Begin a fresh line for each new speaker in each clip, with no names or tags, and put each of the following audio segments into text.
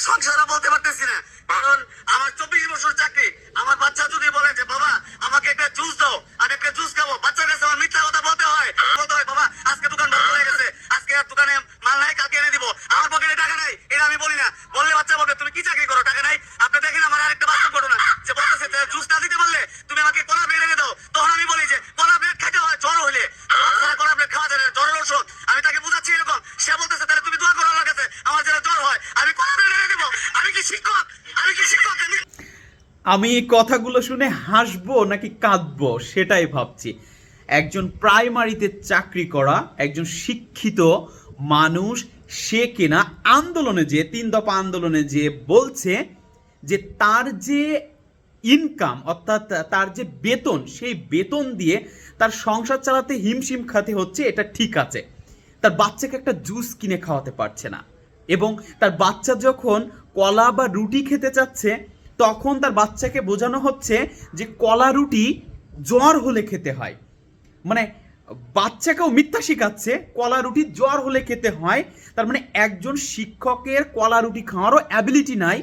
সংসারে বলতে পারতেছি না কারণ আমার চব্বিশ বছর চাকরি আমার বাচ্চা যদি বলে যে বাবা আমাকে একটা জুস দাও আমি একটা জুস খাব বাচ্চার কাছে আমার মিথ্যা কথা বলতে হয় বলতে হয় বাবা আজকে দোকান বন্ধ হয়ে গেছে আজকে আর দোকানে মাল নাই কালকে এনে দিব আমার পকেটে টাকা নাই এটা আমি বলি না বললে বাচ্চা বলবে তুমি কি চাকরি করো টাকা নাই আপনি দেখেন আমার আরেকটা বাস্তব ঘটনা যে বলতেছে যে জুস না দিতে পারলে তুমি আমাকে কলা ব্রেড এনে দাও তখন আমি বলি যে কলা ব্রেড খেতে হয় জ্বর হইলে বাচ্চারা কলা ব্রেড খাওয়া যায় না জ্বরের ওষুধ আমি তাকে বুঝাচ্ছি এরকম সে বলতেছে তাহলে তুমি দোয়া করো আমার কাছে আমার যেন জ্বর হয় আমি কলা ব্রেড এনে দেবো আমি কি শিক্ষক আমি কি শিক্ষক আমি
আমি এই কথাগুলো শুনে হাসবো নাকি কাঁদবো? সেটাই ভাবছি। একজন প্রাইমারিতে চাকরি করা, একজন শিক্ষিত মানুষ, সে কিনা আন্দোলনে যে, তিন দফা আন্দোলনে যে বলছে যে তার যে ইনকাম অর্থাৎ তার যে বেতন, সেই বেতন দিয়ে তার সংসার চালাতে হিমশিম খাতে হচ্ছে, এটা ঠিক আছে। তার বাচ্চাকে একটা জুস কিনে খাওয়াতে পারছে না। এবং তার বাচ্চা যখন কলা বা রুটি খেতে চাচ্ছে তখন তার বাচ্চাকে বোঝানো হচ্ছে যে কলা রুটি জ্বর হলে খেতে হয়। মানে বাচ্চাকেও মিথ্যা শেখাচ্ছে, কলা রুটি জ্বর হলে খেতে হয়। তার মানে একজন শিক্ষকের কলা রুটি খাওয়ারও অ্যাবিলিটি নাই।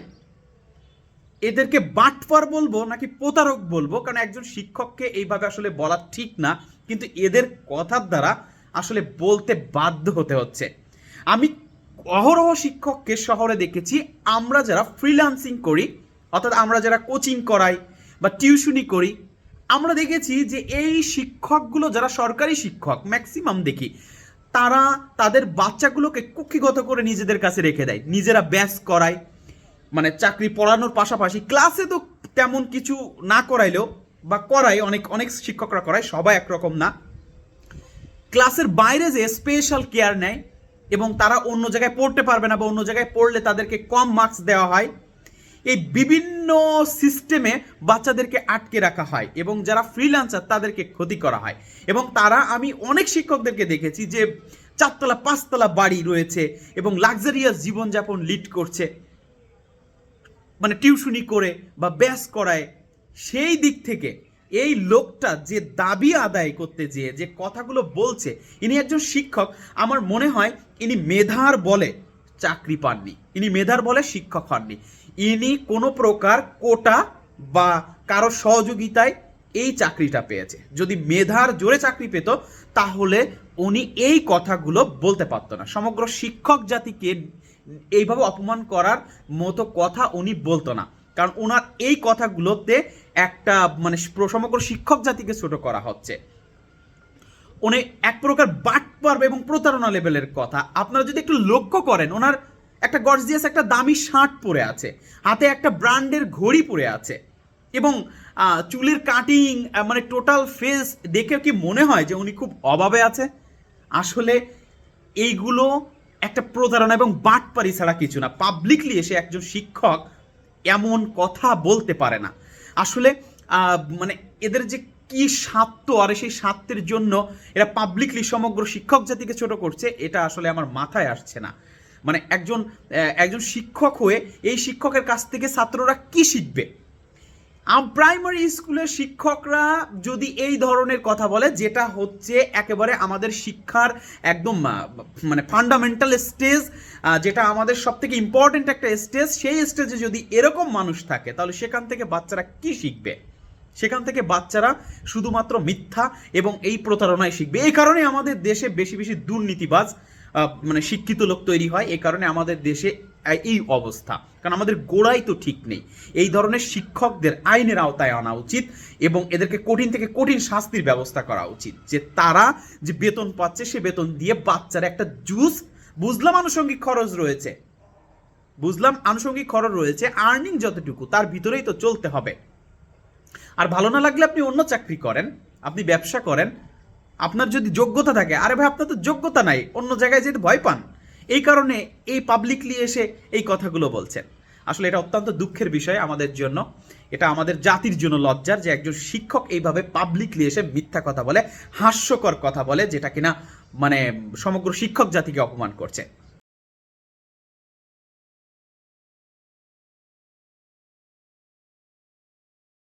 এদেরকে বাটপার বলব নাকি প্রতারক বলব, কারণ একজন শিক্ষককে এইভাবে আসলে বলা ঠিক না, কিন্তু এদের কথার দ্বারা আসলে বলতে বাধ্য হতে হচ্ছে। আমি অহরহ শিক্ষককে শহরে দেখেছি, আমরা যারা ফ্রিল্যান্সিং করি অর্থাৎ আমরা যারা কোচিং করাই বা টিউশনি করি, আমরা দেখেছি যে এই শিক্ষকগুলো যারা সরকারি শিক্ষক ম্যাক্সিমাম দেখি, তারা তাদের বাচ্চাগুলোকে কুক্ষিগত করে নিজেদের কাছে রেখে দেয়। নিজেরা ব্যাস করায় মানে চাকরি পড়ানোর পাশাপাশি ক্লাসে তো তেমন কিছু না করাইলেও বা করায়, অনেক অনেক শিক্ষকরা করায়, সবাই একরকম না। ক্লাসের বাইরে যে স্পেশাল কেয়ার নেয় এবং তারা অন্য জায়গায় পড়তে পারবে না বা অন্য জায়গায় পড়লে তাদেরকে কম মার্কস দেওয়া হয়। এই বিভিন্ন সিস্টেমে বাচ্চাদেরকে আটকে রাখা হয় এবং যারা ফ্রিল্যান্সার তাদেরকে ক্ষতি করা হয়। এবং তারা, আমি অনেক শিক্ষকদেরকে দেখেছি যে চারতলা, পাঁচতলা বাড়ি রয়েছে এবং লাক্সারিয়াস জীবনযাপন লিড করছে। মানে টিউশনি করে বা ব্যাস করায়। সেই দিক থেকে এই লোকটা যে দাবি আদায় করতে যেয়ে, যে কথাগুলো বলছে, ইনি একজন শিক্ষক, আমার মনে হয় ইনি মেধার বলে চাকরি পাননি। ইনি মেধার বলে শিক্ষক হননি। ইনি কোনো প্রকার কোটা বা কারও সহযোগিতায় এই চাকরিটা পেয়েছে। যদি মেধার জোরে চাকরি পেত, তাহলে উনি এই কথাগুলো বলতে পারতো না। সমগ্র শিক্ষক জাতিকে এইভাবে অপমান করার মতো কথা উনি বলতো না। কারণ ওনার এই কথাগুলোতে একটা মানে সমগ্র শিক্ষক জাতিকে ছোট করা হচ্ছে। উনি এক প্রকার বাট পারবে এবং প্রতারণা লেভেলের কথা। আপনারা যদি একটু লক্ষ্য করেন ওনার একটা গর্জিয়াস একটা দামি শার্ট পরে আছে। হাতে একটা ব্র্যান্ডের ঘড়ি পরে আছে। এবং চুলের কাটিং মানে টোটাল ফেস দেখে কি মনে হয় যে উনি খুব অভাবে আছে? আসলে এইগুলো একটা প্রতারণা এবং বাটপারি ছাড়া কিছু না। পাবলিকলি এসে একজন শিক্ষক এমন কথা বলতে পারে না। আসলে মানে এদের যে কি স্বার্থ আর সেই স্বার্থের জন্য এরা পাবলিকলি সমগ্র শিক্ষক জাতিকে ছোট করছে, এটা আসলে আমার মাথায় আসছে না। মানে একজন একজন শিক্ষক হয়ে এই শিক্ষকের কাছ থেকে ছাত্ররা কি শিখবে? প্রাইমারি স্কুলের শিক্ষকরা যদি এই ধরনের কথা বলে, যেটা হচ্ছে একেবারে আমাদের শিক্ষার একদম মানে ফান্ডামেন্টাল স্টেজ যেটা আমাদের সব থেকে ইম্পর্টেন্ট একটা স্টেজ সেই স্টেজে যদি এরকম মানুষ থাকে, তাহলে সেখান থেকে বাচ্চারা কি শিখবে? সেখান থেকে বাচ্চারা শুধুমাত্র মিথ্যা এবং এই প্রতারণায় শিখবে। এই কারণে আমাদের দেশে বেশি বেশি দুর্নীতিবাজ মানে শিক্ষিত লোক তৈরি হয় এই কারণে আমাদের দেশে এই অবস্থা। কারণ আমাদের গোড়াই তো ঠিক নেই। এই ধরনের শিক্ষকদের আইনের আওতায় আনা উচিত এবং এদেরকে কঠিন থেকে কঠিন শাস্তির ব্যবস্থা করা উচিত। যে তারা যে বেতন পাচ্ছে, সে বেতন দিয়ে বাচ্চারা একটা জুস, বুঝলাম আনুষঙ্গিক খরচ রয়েছে। বুঝলাম আনুষঙ্গিক খরচ রয়েছে আর্নিং যতটুকু, তার ভিতরেই তো চলতে হবে। আর ভালো না লাগলে আপনি অন্য চাকরি করেন, আপনি ব্যবসা করেন আপনার যদি যোগ্যতা থাকে, আরে ভাই আপনার তো যোগ্যতা নাই, অন্য জায়গায় যেতে ভয় পান। এই কারণে এই পাবলিকলি এসে এই কথাগুলো বলছেন। আসলে এটা অত্যন্ত দুঃখের বিষয় আমাদের জন্য। এটা আমাদের জাতির জন্য লজ্জার যে একজন শিক্ষক এইভাবে পাবলিকলি এসে মিথ্যা কথা বলে, হাস্যকর কথা বলে, যেটা কিনা মানে সমগ্র শিক্ষক জাতিকে অপমান করছে।